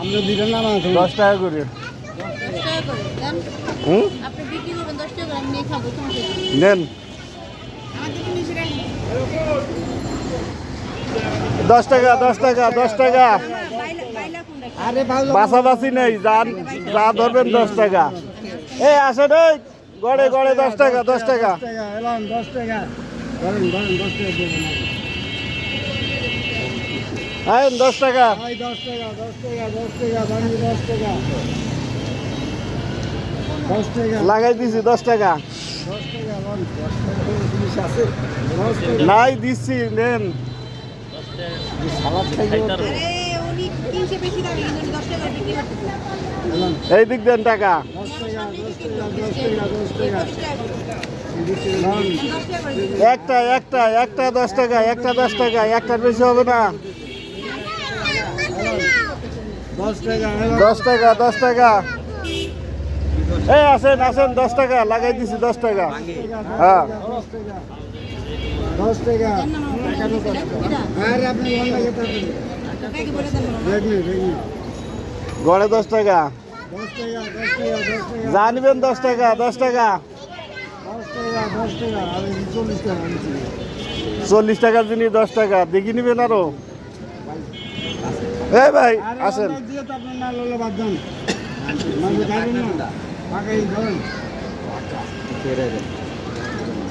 আমরা দিলেন না মাছ দশ টাকা করে। হুম। নেন। দশ টাকা দশ টাকা দশ টাকা। বাছাবাছি নেই যান যা ধরবেন দশ টাকা। এই আসেন এই গড়ে গড়ে দশ টাকা দশ টাকা। দশ টাকা এলাম দশ টাকা ধরেন ধরেন দশ টাকা দেবেন আইন দশ টাকা। দশ টাকা দশ টাকা দশ টাকা বাড়ি দশ টাকা। দশ টাকা। লাগাই দিছি দশ টাকা। নাই দিচ্ছি নেন। এই দিক দেন টাকা। একটা একটা একটা দশ টাকা একটা দশ টাকা একটার বেশি হবে না। দশ টাকা দশ টাকা এই আসেন আসেন দশ টাকা লাগাই দিছি দশ টাকা। হ্যাঁ। দশ টাকা। গড়ে দশ টাকা। জানবেন দশ টাকা দশ টাকা। চল্লিশ টাকার জিনিস দশ টাকা। দেখি নিবেন আরও। এই ভাই আসেন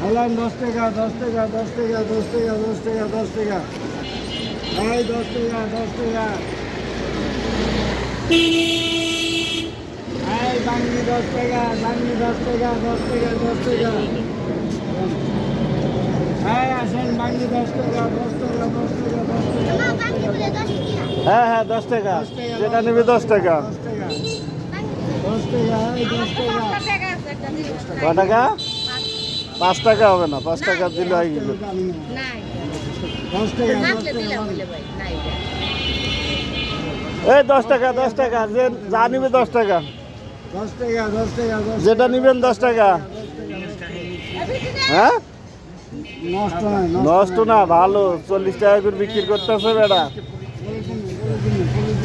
মানে দশ টাকা দশ টাকা দশ টাকা দশ টাকা দশ টাকা দশ টাকা এই দশ টাকা দশ টাকা এই বাঙ্গি দশ টাকা বাঙ্গি দশ টাকা দশ টাকা দশ টাকা এই আসেন বাঙ্গি দশ টাকা দশ টাকা দশ টাকা দশ টাকা হ্যাঁ হ্যাঁ দশ টাকা। যেটা নেবে দশ টাকা। ক টাকা? পাঁচ টাকা হবে না পাঁচ টাকা দিলে হয়ে গেল। এই দশ টাকা দশ টাকা যে যা নিবে দশ টাকা। যেটা নিবেন দশ টাকা। হ্যাঁ? নষ্ট না ভালো। চল্লিশ টাকা করে বিক্রি করতেছে বেড়া না পলিথিন আনব না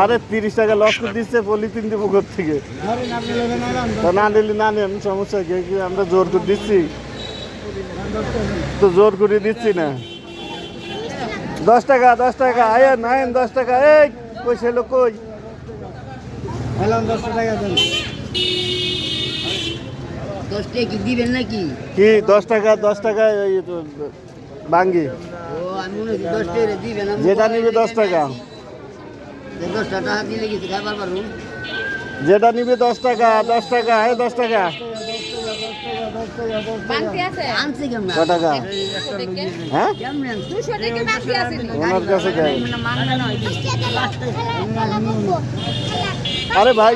আরে তিরিশ টাকা লস করে দিচ্ছে পলিথিন দিব ঘর থেকে। না নিলে না নেন সমস্যা কি? আমরা জোর করে দিচ্ছি? তো জোর করে দিচ্ছি না। দশ টাকা দশ টাকা আয়েন আয়েন দশ টাকা এই পয়সা লোক কই? দশ টাকা দেন দশ টাকা কি দিবেন নাকি? কি দশ টাকা দশ টাকা বাঙ্গি যেটা নিবে দশ টাকা। যেটা নিবে দশ টাকা দশ টাকা হ্যাঁ? দুশো টাকা মাংনা আরে ভাই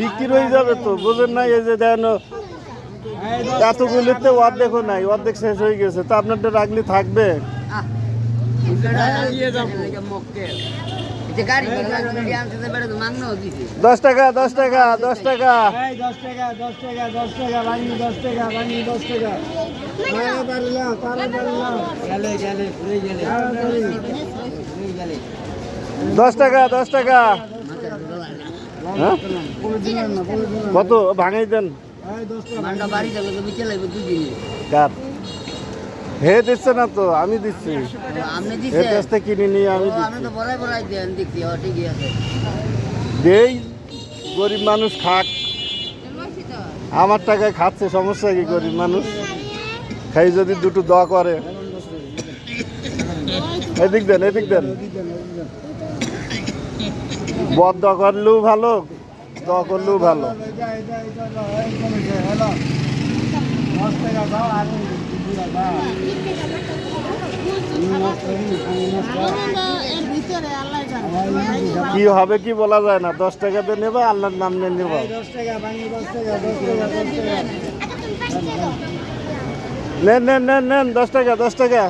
বিক্রি হয়ে যাবে তো বুঝেন না এই যে দেন এতগুলিতে অর্ধেকও নাই অর্ধেক শেষ হয়ে গেছে। তো আপনারটা রাখলে থাকবে? দশ টাকা দশ টাকা দশ টাকা। দশ টাকা দশ টাকা। দশ টাকা ভাঙি দশ টাকা ভাঙি দশ টাকা তাড়াতাড়ি নাও গেলে গেলে ঘুরে গেলে দশ টাকা দশ টাকা। কত? ভাঙাই দেন। দশ টাকা বাড়ি যাবে লাগবে দুদিনে। কার? হে দিচ্ছে না তো আমি দিচ্ছি দিছে কাছ থেকে কিনে নিয়ে আমি ও, আপনি দিচ্ছি তো বড়াই বড়াই দেন দেখছি ও ঠিকই আছে দেই গরিব মানুষ খাক আমার টাকায় খাচ্ছে সমস্যা কি গরিব মানুষ খাই যদি দুটো দ করে এদিক দেন এদিক দেন বদ দ করলেও ভালো দ করলেও ভালো টাকা কি হবে কি বলা যায় না? দশ টাকাতে নেবা আল্লাহর নাম নিয়ে নেবা। টাকা টাকা টাকা নেন নেন নেন নেন দশ টাকা দশ টাকা।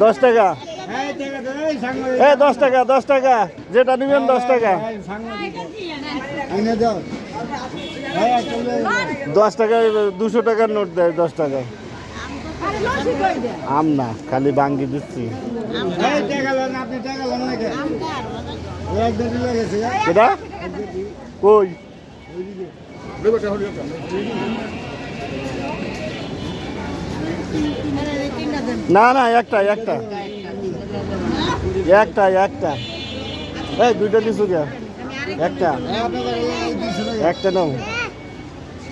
দশ টাকা। টাকা টাকা টাকা টাকা টাকা টাকা এ দশ টাকা দশ টাকা। যেটা নিবেন দশ টাকা। দশ টাকায় দুশো টাকার নোট দেয়, দশ দে আম না, খালি বাঙ্গি দিচ্ছি। টাকা টাকা। এটা কই না না, একটা একটা। একটা একটা। এই, দুইটা নিছু কে? একটা। একটা নাও।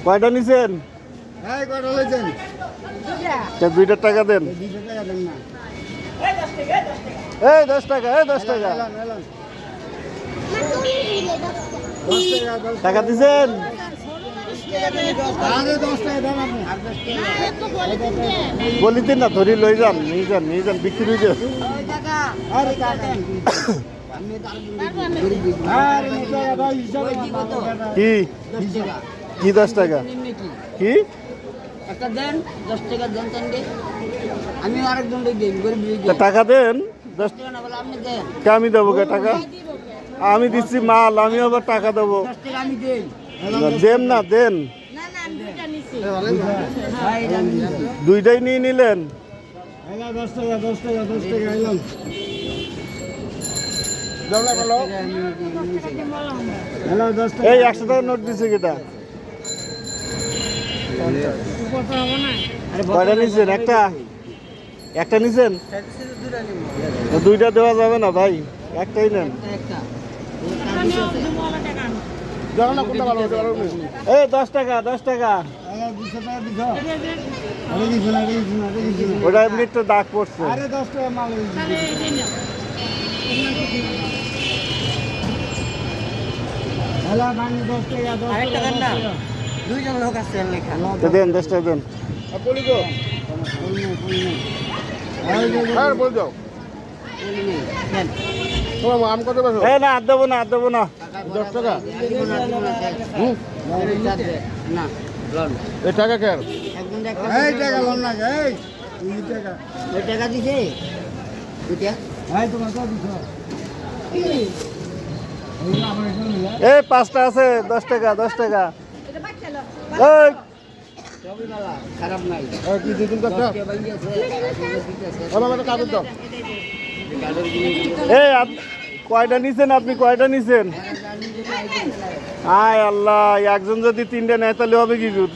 কয়টা নিছেন? দুইটার টাকা দেন। এই, দশ টাকা, এই, দশ টাকা। টাকা দিছেন? আরে দশ টাকা দেন আপনি। বলিতেন না ধরি লই যান নিয়ে যান নিয়ে যান বিক্রি হয়ে যান। কি? দশ টাকা। কি দশ টাকা? কি? টাকা দেন আমি আরেকজন দিই গরিব তা টাকা দেন দশ টাকা না বলে আপনি দেন। কে আমি দেবো কে টাকা? আমি দিচ্ছি মাল আমি আবার টাকা দেবো। আমি দেই। দেন না, দেন। দুইটাই নিয়ে নিলেন। এই, একশো টাকা নোট দিছে আরে কয়টা নিছেন? একটা? একটা নিছেন? দুইটা দেওয়া যাবে না ভাই, একটাই নেন। এই দশ টাকা দশ টাকা। ওটা এমনি একটু দাগ পড়ছে। দুইজন লোক আছে দেন দশ টাকা দেন। ফুল নেই, ফুল নেই। এই যে, যে, বলি নেই দেন এই না আর দেবো না আর দেবো না। দশ টাকা? না এই টাকা কেন এই টাকা লন না, এই, এই টাকা। ওই টাকা দিছে? দুইটা? এই তোমার কত দিছো? এই আমার এখানে নিয়ে আয়। এই পাঁচটা আছে দশ টাকা দশ টাকা। এই। খারাপ নাই। কি আমার কাগজ দাও। এই আপ- কয়টা নিছেন আপনি? কয়টা নিছেন? আয় আল্লাহ একজন যদি তিনটে নেয় তাহলে হবে কি নিউ,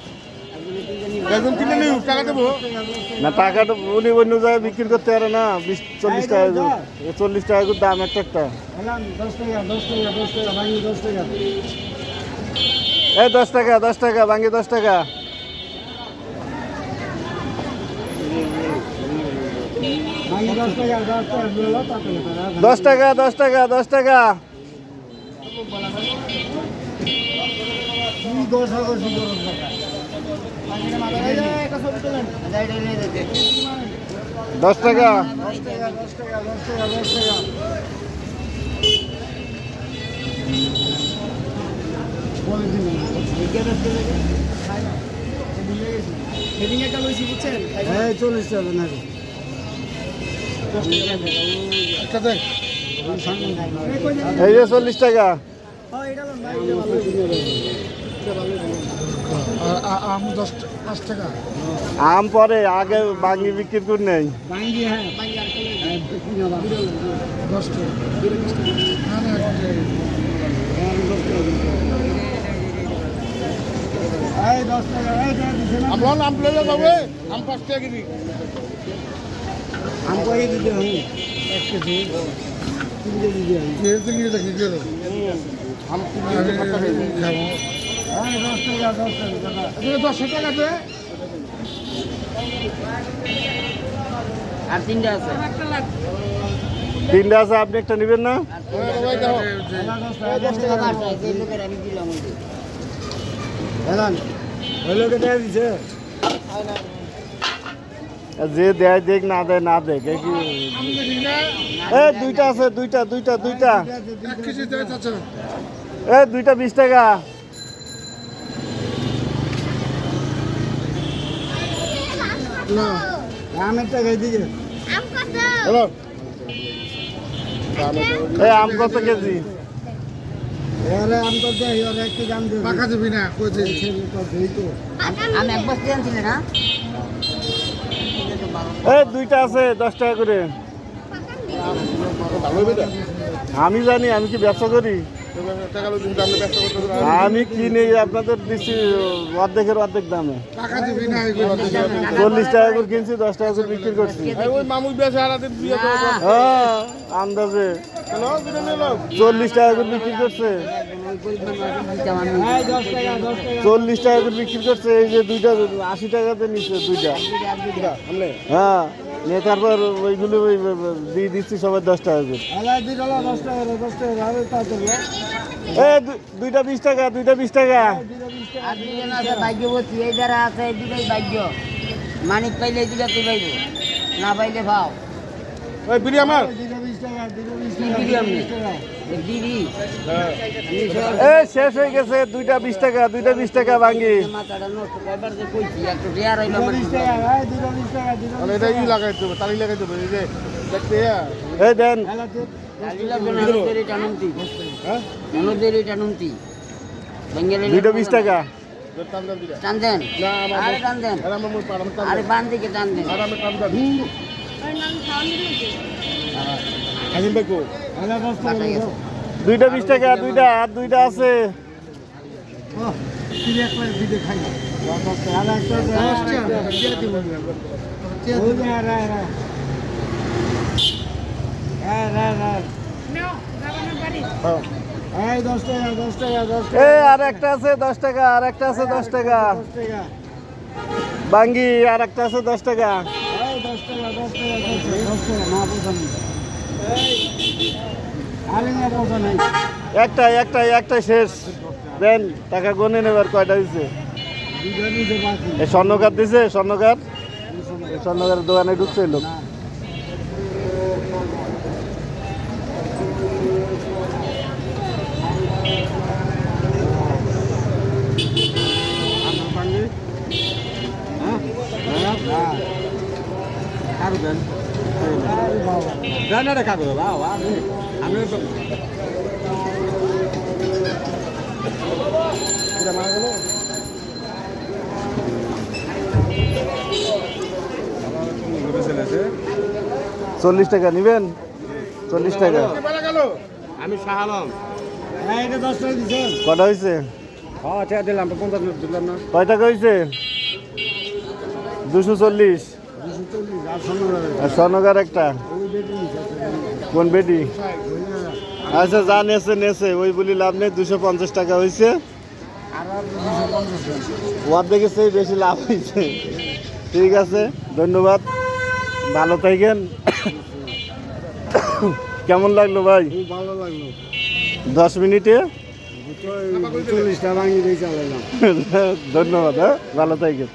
না টাকাটা উনি অন্য জায়গায় বিক্রি করতে পারে না। বিশ চল্লিশ টাকা। চল্লিশ টাকা করে দাম একটা। এই দশ টাকা দশ টাকা ভাঙি দশ টাকা, দশ টাকা। দশ টাকা দশ টাকা দশ টাকা দশ হাজার কি দশ টাকা? দশ টাকা দশ টাকা, দশ টাকা, দশ টাকা, দশ টাকা। বলে দিন। এই চল্লিশ টাকা নাকি এই যে চল্লিশ টাকা। আম আম পরে, আগে বাঙ্গি বিক্রি করে নেই। আমরা নাম প্লেলে যাবে আম পাঁচ টাকা কেজি আম কয়ে দিতে হবে এক কেজি। তিন কেজি দিয়ে হবে। যেহেতু নিয়ে দেখি গেল আম কিনে খাব। এই দশ টাকা দশ টাকা দাদা এখানে দশ টাকা দে আর তিনটা আছে। তিনটা আছে আপনি একটা নেবেন না? দশ টাকা লোকের আমি দিলাম ওই যে। এলান ওই লোকে টাকা দিছে। যে দেয় দেখ না দেয় না দেখ এ দুইটা আছে দুইটা দুইটা দুইটা। এক এ দুইটা বিশ টাকা। আম কত? কেজি? আম দিবি। না? এই দুইটা আছে দশ টাকা করে। আমি জানি আমি কি ব্যবসা করি? আমি কিনে আপনাদের দিচ্ছি অর্ধেকের অর্ধেক দামে। চল্লিশ টাকা করে কিনছি দশ টাকা করে বিক্রি করছি। হ্যাঁ আন্দাজে। চল্লিশ টাকা করে বিক্রি করছে। চল্লিশ টাকা করে বিক্রি করছে এই যে দুইটা আশি টাকাতে নিচ্ছে দুইটা। হ্যাঁ নিয়ে তারপর ওইগুলো ওই দিয়ে দিচ্ছি সবাই দশ টাকা করে। এ দুইটা বিশ টাকা দুইটা বিশ টাকা। ভাগ্যবতী এই যারা আছে এই দুটাই ভাগ্য মানিক পাইলে এই দুটা তুই পাইব না পাইলে ভাও। ওই বিড়ি আমার। এ শেষ হয়ে গেছে। দুইটা বিশ টাকা দুইটা বিশ টাকা ভাঙ্গি। এটা ই লাগাই দেবো তালি লাগাই দেবো এই যে দেখতে এই দেন। দুইটা বিশ টাকা। টান দেন আরে টান দেন আর বান দিকে টান দেন দুইটা বিশ টাকা দুইটা আর দুইটা আছে আর একটা আছে দশ টাকা আর একটা আছে দশ টাকা। বাঙ্গি আর একটা আছে দশ টাকা। এই দশ টাকা দশ টাকা দশ টাকা দশ টাকা না একটাই একটাই একটাই শেষ। দেন, টাকা গনে নেবার কয়টা দিছে? স্বর্ণকার দিছে, স্বর্ণকার? স্বর্ণকারের দোকানে ঢুকছে লোক। চল্লিশ টাকা নিবেন? চল্লিশ টাকা। আমি শাহ আলম। হ্যাঁ দশ টাকা দিচ্ছেন কটা হয়েছে হ্যাঁ দিলাম পঞ্চাশ দিলাম না। কয় টাকা হয়েছে দুশো চল্লিশ দুশো চল্লিশ আর সন্ধ্যা আর স্বর্ণকার একটা। কোন বেটি? আচ্ছা যা নেছে নেছে ওই বলি লাভ নেই দুশো পঞ্চাশ টাকা হয়েছে আর আপনি দুশো পঞ্চাশ টাকা ওর দেখে বেশি লাভ হয়েছে ঠিক আছে ধন্যবাদ। ভালো থাকেন। কেমন লাগল ভাই? ভালো লাগল। দশ মিনিটে? ধন্যবাদ হ্যাঁ? ভালো থাকেন।